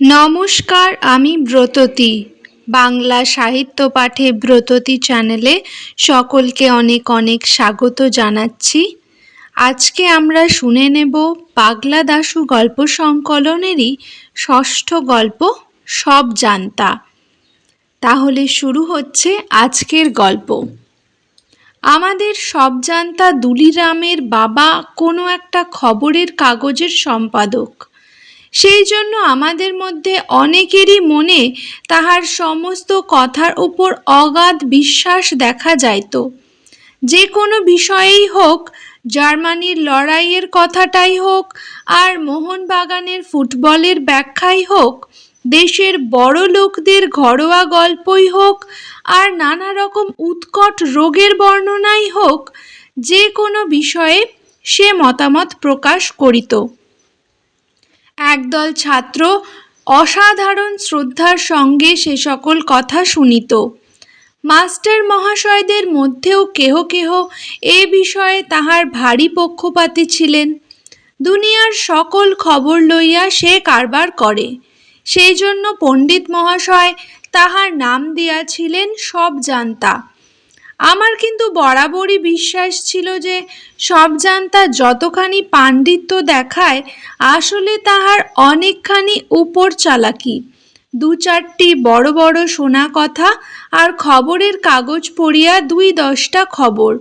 নমস্কার, আমি ব্রততী। বাংলা সাহিত্য পাঠে ব্রততী চ্যানেলে সকলকে অনেক অনেক স্বাগত জানাচ্ছি। আজকে আমরা শুনে নেব পাগলা দাশু গল্প সংকলনেরই ষষ্ঠ গল্প, সব জানতা। তাহলে শুরু হচ্ছে আজকের গল্প। আমাদের সব জানতা দুলিরামের বাবা কোনো একটা খবরের কাগজের সম্পাদক। সেই জন্য আমাদের মধ্যে অনেকেরই মনে তাহার সমস্ত কথার উপর অগাধ বিশ্বাস দেখা যাইত যে কোনো বিষয়েই হোক, জার্মানির লড়াইয়ের কথাটাই হোক, আর মোহনবাগানের ফুটবলের ব্যাখ্যাই হোক, দেশের বড় লোকদের ঘরোয়া গল্পই হোক, আর নানা রকম উৎকট রোগের বর্ণনাই হোক, যে কোনো বিষয়ে সে মতামত প্রকাশ করিত। একদল ছাত্র অসাধারণ শ্রদ্ধার সঙ্গে সে সকল কথা শুনিত। মাস্টার মহাশয়দের মধ্যেও কেহ কেহ এ বিষয়ে তাহার ভারী পক্ষপাতী ছিলেন। দুনিয়ার সকল খবর লইয়া সে কারবার করে। সেই জন্য পণ্ডিত মহাশয় তাহার নাম দিয়াছিলেন সব জানতা। আমার কিন্তু বরাবরই বিশ্বাস ছিল যে সব জানতা যতখানি পাণ্ডিত্য দেখায়, আসলে তাহার অনেকখানি উপর চালাকি। দু চারটি বড় বড় শোনা কথা আর খবরের কাগজ পড়িয়া দুই দশটা খবর।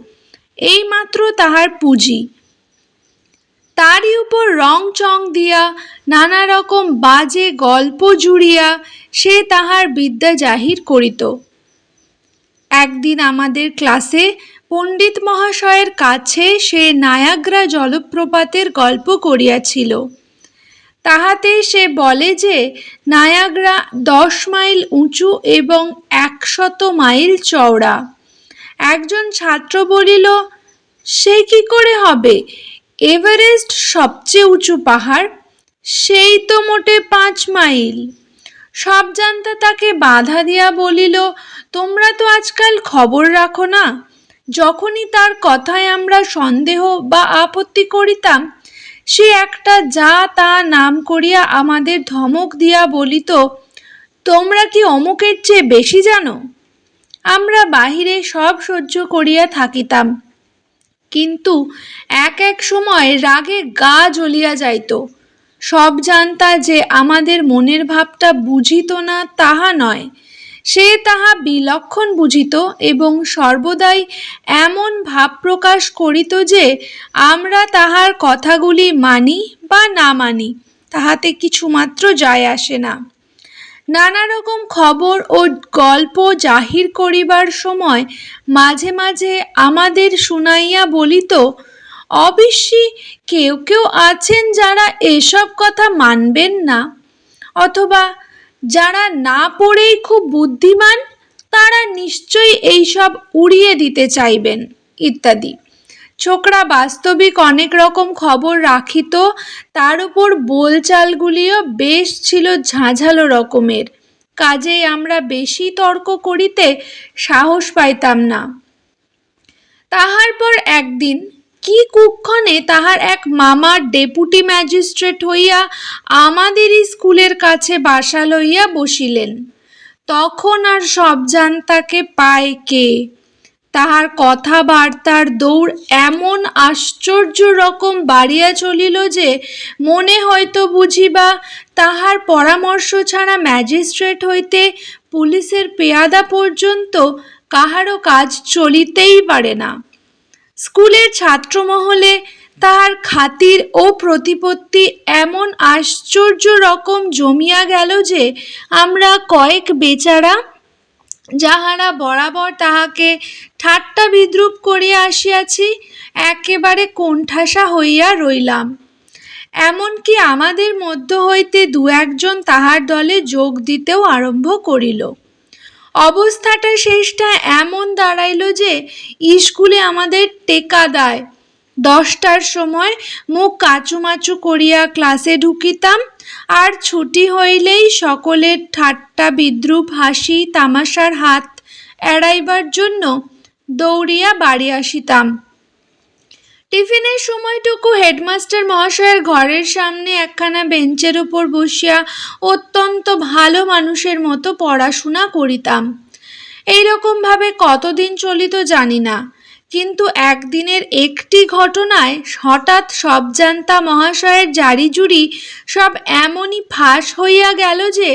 এইমাত্র তাহার পুঁজি। তারই উপর রং চং দিয়া নানা রকম বাজে গল্প জুড়িয়া সে তাহার বিদ্যা জাহির করিত। একদিন আমাদের ক্লাসে পণ্ডিত মহাশয়ের কাছে সে নায়াগ্রা জলপ্রপাতের গল্প করিয়াছিল। তাহাতে সে বলে যে, নায়াগ্রা দশ মাইল উঁচু এবং একশত মাইল চওড়া। একজন ছাত্র বলিল, সে কি করে হবে? এভারেস্ট সবচেয়ে উঁচু পাহাড়? সেই তো মোটে পাঁচ মাইল। সব জানতা তাকে বাধা দিয়া বলিল, তোমরা তো আজকাল খবর রাখো না। যখনই তার কথায় আমরা সন্দেহ বা আপত্তি করিতাম, সে একটা যা তা নাম করিয়া আমাদের ধমক দিয়া বলিত, তোমরা কি অমুকের চেয়ে বেশি জানো? আমরা বাহিরে সব সহ্য করিয়া থাকিতাম। কিন্তু এক এক সময় রাগে গা জ্বলিয়া যাইত। সব জানতা যে আমাদের মনের ভাবটা বুঝিত না, তাহা নয়। সে তাহা বিলক্ষণ বুঝিত এবং সর্বদাই এমন ভাব প্রকাশ করিত যে আমরা তাহার কথাগুলি মানি বা না মানি, তাহাতে কিছুমাত্র যায় আসে না। নানা রকম খবর ও গল্প জাহির করিবার সময় মাঝে মাঝে আমাদের শুনাইয়া বলিত অবশ্যই কেউ কেউ আছেন যারা এসব কথা মানবেন না। অথবা যারা না পড়েই খুব বুদ্ধিমান, তারা নিশ্চয়ই এইসব উড়িয়ে দিতে চাইবেন, ইত্যাদি। ছোকরা বাস্তবিক অনেক রকম খবর রাখিত তার উপর বোলচালগুলিও বেশ ছিল ঝাঁঝালো রকমের। কাজেই আমরা বেশি তর্ক করিতে সাহস পাইতাম না। তাহার পর একদিন কি কুক্ষণে তাহার এক মামা ডেপুটি ম্যাজিস্ট্রেট হইয়া আমাদেরই স্কুলের কাছে বাসা লইয়া বসিলেন? তখন আর সব জানতাকে পায় কে? তাহার কথাবার্তার দৌড় এমন আশ্চর্য রকম বাড়িয়া চলিল যে মনে হয়তো বুঝিবা, তাহার পরামর্শ ছাড়া ম্যাজিস্ট্রেট হইতে পুলিশের পেয়াদা পর্যন্ত কাহারও কাজ চলিতেই পারে না। স্কুলের ছাত্রমহলে তাহার খাতির ও প্রতিপত্তি এমন আশ্চর্য রকম জমিয়া গেল যে আমরা কয়েক বেচারা যাহারা বরাবর তাহাকে ঠাট্টা বিদ্রুপ করিয়া আসিয়াছি, একেবারে কোণঠাসা হইয়া রইলাম। এমনকি আমাদের মধ্য হইতে দু একজন তাহার দলে যোগ দিতেও আরম্ভ করিল। অবস্থাটা শেষটা এমন দাঁড়াইল যে স্কুলে আমাদের টেকা দেয়। দশটার সময় মুখ কাচুমাচু করিয়া ক্লাসে ঢুকিতাম, আর ছুটি হইলেই সকলের ঠাট্টা বিদ্রুপ হাসি, তামাশার হাত এড়াইবার জন্য দৌড়িয়া বাড়ি আসিতাম। টিফিনের সময়টুকু হেডমাস্টার মহাশয়ের ঘরের সামনে একখানা বেঞ্চের উপর বসিয়া অত্যন্ত ভালো মানুষের মতো পড়াশোনা করিতাম। এইরকমভাবে কতদিন চলিত জানি না, কিন্তু একদিনের একটি ঘটনায় হঠাৎ সব জানতা মহাশয়ের জারি জুড়ি সব এমনই ফাঁস হইয়া গেল যে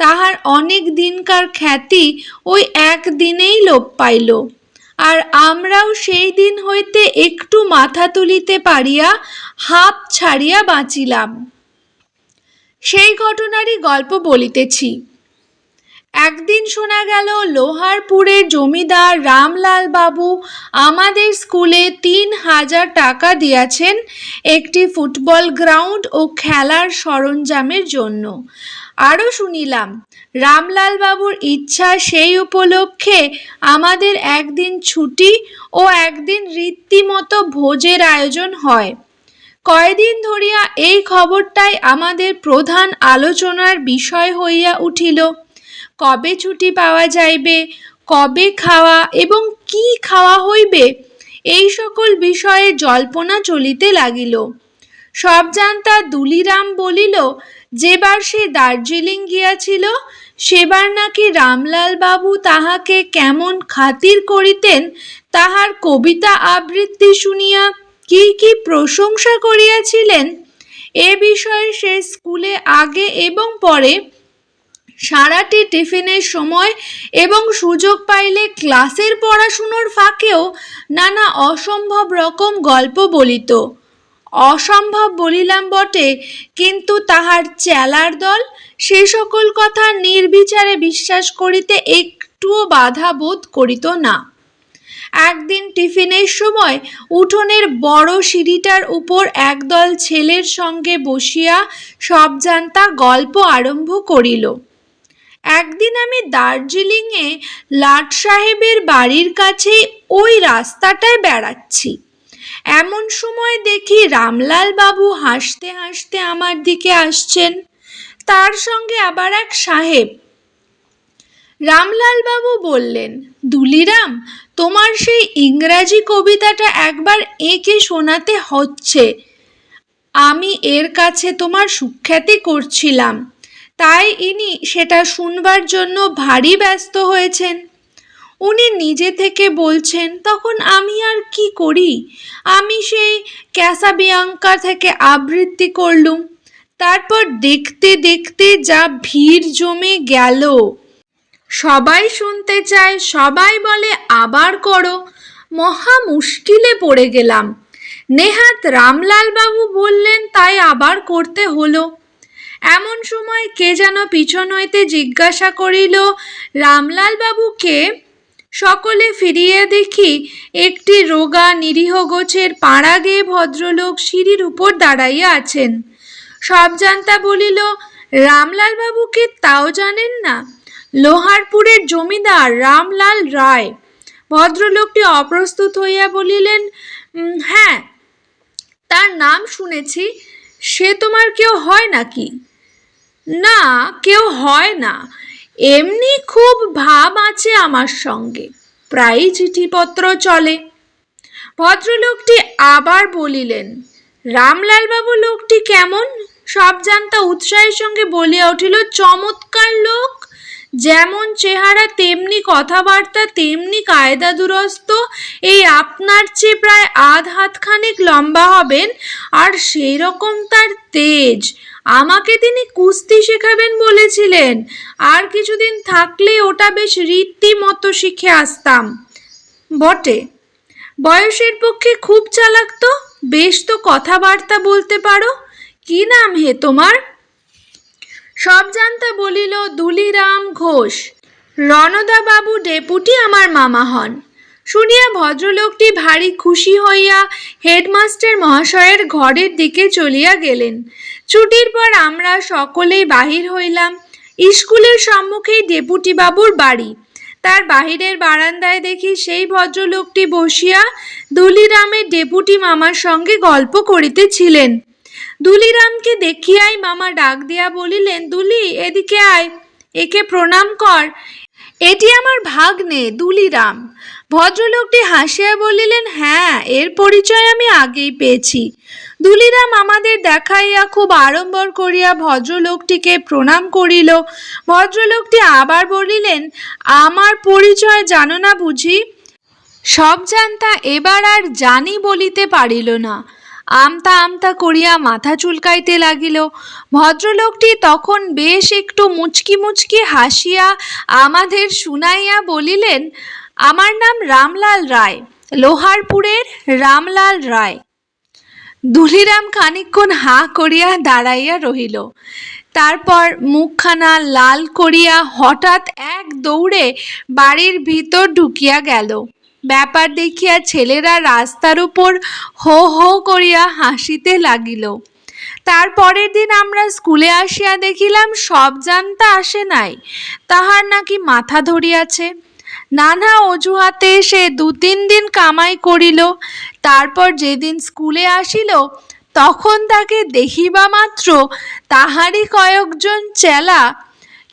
তাহার অনেক দিনকার খ্যাতি ওই একদিনেই লোপ পাইল। আর আমরাও সেই দিন হইতে একটু মাথা তুলিতে পারিয়া হাঁপ ছাড়িয়া বাঁচিলাম। সেই ঘটনারই গল্প বলিতেছি। একদিন শোনা গেল লোহারপুরের জমিদার রামলাল বাবু আমাদের স্কুলে তিন হাজার টাকা দিয়াছেন একটি ফুটবল গ্রাউন্ড ও খেলার সরঞ্জামের জন্য। আরও শুনিলাম রামলাল বাবুর ইচ্ছা সেই উপলক্ষে আমাদের একদিন ছুটি ও একদিন রীতিমতো ভোজের আয়োজন হয়। কয়দিন ধরিয়া এই খবরটাই আমাদের প্রধান আলোচনার বিষয় হইয়া উঠিল, কবে ছুটি পাওয়া যাইবে, কবে খাওয়া এবং কি খাওয়া হইবে, এই সকল বিষয়ে জল্পনা চলিতে লাগিল। সব জানতা দুলিরাম বলিল যেবার সে দার্জিলিং গিয়াছিল, সেবার নাকি রামলাল বাবু তাহাকে কেমন খাতির করিতেন, তাহার কবিতা আবৃত্তি শুনিয়া কি কি প্রশংসা করিয়াছিলেন, এ বিষয়ে সে স্কুলে আগে এবং পরে সারাটি টিফিনের সময় এবং সুযোগ পাইলে ক্লাসের পড়াশুনোর ফাঁকেও নানা অসম্ভব রকম গল্প বলিত। অসম্ভব বলিলাম বটে, কিন্তু তাহার চেলার দল সে সকল কথা নির্বিচারে বিশ্বাস করিতে একটুও বাধা বোধ করিত না। একদিন টিফিনের সময় উঠোনের বড় সিঁড়িটার উপর একদল ছেলের সঙ্গে বসিয়া সব জানতা গল্প আরম্ভ করিল। একদিন আমি দার্জিলিংয়ে লাট সাহেবের বাড়ির কাছে ওই রাস্তাটায় বেড়াচ্ছি। এমন সময় দেখি রামলাল বাবু হাসতে হাসতে আমার দিকে আসছেন। তার সঙ্গে আবার এক সাহেব। রামলাল বাবু বললেন, দুলিরাম, তোমার সেই ইংরাজি কবিতাটা একবার এঁকে শোনাতে হচ্ছে। আমি এর কাছে তোমার সুখ্যাতি করছিলাম। তাই ইনি সেটা শুনবার জন্য ভারী ব্যস্ত হয়েছেন। উনি নিজে থেকে বলছেন, তখন আমি আর কি করি? আমি সেই ক্যাসাবিয়াঙ্কা থেকে আবৃত্তি করলুম। তারপর দেখতে দেখতে যা ভিড় জমে গেল। সবাই শুনতে চায়, সবাই বলে, আবার করো। মহা মুশকিলে পড়ে গেলাম। নেহাত রামলাল বাবু বললেন, তাই আবার করতে হলো। এমন সময় কে যেন পিছন হইতে জিজ্ঞাসা করিল রামলাল বাবুকে সকলে ফিরিয়ে দেখি একটি রোগা নিরীহ গোছের পাড়া গেয়ে ভদ্রলোক সিঁড়ির উপর দাঁড়াইয়া আছেন। সব জানতা বলিল রামলাল বাবুকে তাও জানেন না? লোহারপুরের জমিদার রামলাল রায়। ভদ্রলোকটি অপ্রস্তুত হইয়া বলিলেন হ্যাঁ তার নাম শুনেছি, সে তোমার কেউ হয় নাকি? না, কেউ হয় না। এমনি খুব ভাব আছে আমার সঙ্গে। প্রায়ই চিঠিপত্র চলে। ভদ্রলোকটি আবার বলিলেন, রামলালবাবু, লোকটি কেমন? সব জানতা উৎসাহের সঙ্গে বলিয়া উঠিল, চমৎকার লোক। যেমন চেহারা, তেমনি কথাবার্তা, তেমনি কায়দা দুরস্ত। এই আপনার চেয়ে প্রায় আধ হাতখানেক লম্বা হবেন, আর সেই রকম তার তেজ। আমাকে তিনি কুস্তি শেখাবেন বলেছিলেন। আর কিছুদিন থাকলে ওটা বেশ রীতিমতো শিখে আসতাম। বটে। বয়সের পক্ষে খুব চালাক তো, বেশ তো কথাবার্তা বলতে পারো। কি নাম হে তোমার? সব জানতা বলিল, দুলিরাম ঘোষ। রণদা বাবু ডেপুটি আমার মামা হন। শুনিয়া ভদ্রলোকটি ভারী খুশি হইয়া হেডমাস্টার মহাশয়ের ঘরের দিকে চলিয়া গেলেন। ছুটির পর আমরা সকলেই বাহির হইলাম। স্কুলের সম্মুখেই ডেপুটি বাবুর বাড়ি। তার বাহিরের বারান্দায় দেখি সেই ভদ্রলোকটি বসিয়া দুলিরামের ডেপুটি মামার সঙ্গে গল্প করিতেছিলেন। দুলিরামকে দেখিয়াই মামা ডাক দিয়া বলিলেন, দুলি, এদিকে আয়, একে প্রণাম কর। এটি আমার ভাগ্নে, দুলিরাম। ভদ্রলোকটি হাসিয়া বলিলেন হ্যাঁ এর পরিচয় আমি আগেই পেয়েছি। দুলিরাম আমাদের দেখাইয়া খুব আড়ম্বর করিয়া ভদ্রলোকটিকে প্রণাম করিল। ভদ্রলোকটি আবার বলিলেন, আমার পরিচয় জানো না বুঝি? সব জানতা এবার আর জানি বলিতে পারিল না। আমতা আমতা করিয়া মাথা চুলকাইতে লাগিল। ভদ্রলোকটি তখন বেশ একটু মুচকি মুচকি হাসিয়া আমাদের শুনাইয়া বলিলেন আমার নাম রামলাল রায়। লোহারপুরের রামলাল রায়। দুলিরাম খানিকক্ষণ হাঁ করিয়া দাঁড়াইয়া রহিল। তারপর মুখখানা লাল করিয়া হঠাৎ এক দৌড়ে বাড়ির ভিতর ঢুকিয়া গেল। ব্যাপার দেখিয়া ছেলেরা রাস্তার উপর হো হো করিয়া হাসিতে লাগিল। তারপরের দিন আমরা স্কুলে আসিয়া দেখিলাম সব জানতা আসে নাই। তাহার নাকি মাথা ধরিয়াছে। নানা অজুহাতে সে দু তিন দিন কামাই করিল। তারপর যেদিন স্কুলে আসিল, তখন তাকে দেখিবা মাত্র তাহারই কয়েকজন চেলা,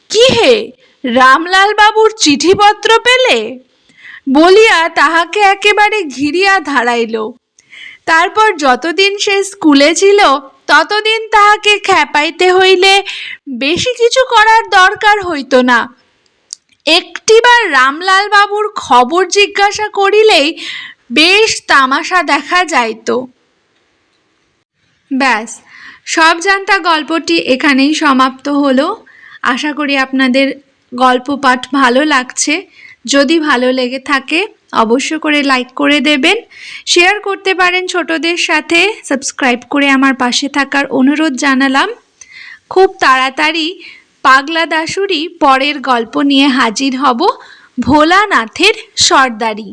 কি হে, রামলাল বাবুর চিঠিপত্র পেলে? বলিয়া তাহাকে একেবারে ঘিরিয়া ধারাইল। তারপর যতদিন সে স্কুলে ছিল, ততদিন তাহাকে খেপাইতে হইলে বেশি কিছু করার দরকার হইতো না। একটিবার রামলাল বাবুর খবর জিজ্ঞাসা করিলেই বেশ তামাশা দেখা যাইত। ব্যাস, সব জানতা গল্পটি এখানেই সমাপ্ত হলো। আশা করি আপনাদের গল্প পাঠ ভালো লাগছে। যদি ভালো লেগে থাকে, অবশ্য করে লাইক করে দেবেন। শেয়ার করতে পারেন ছোটদের সাথে। সাবস্ক্রাইব করে আমার পাশে থাকার অনুরোধ জানালাম। খুব তাড়াতাড়ি পাগলা দাশুরি পরের গল্প নিয়ে হাজির হব ভোলানাথের সর্দারি।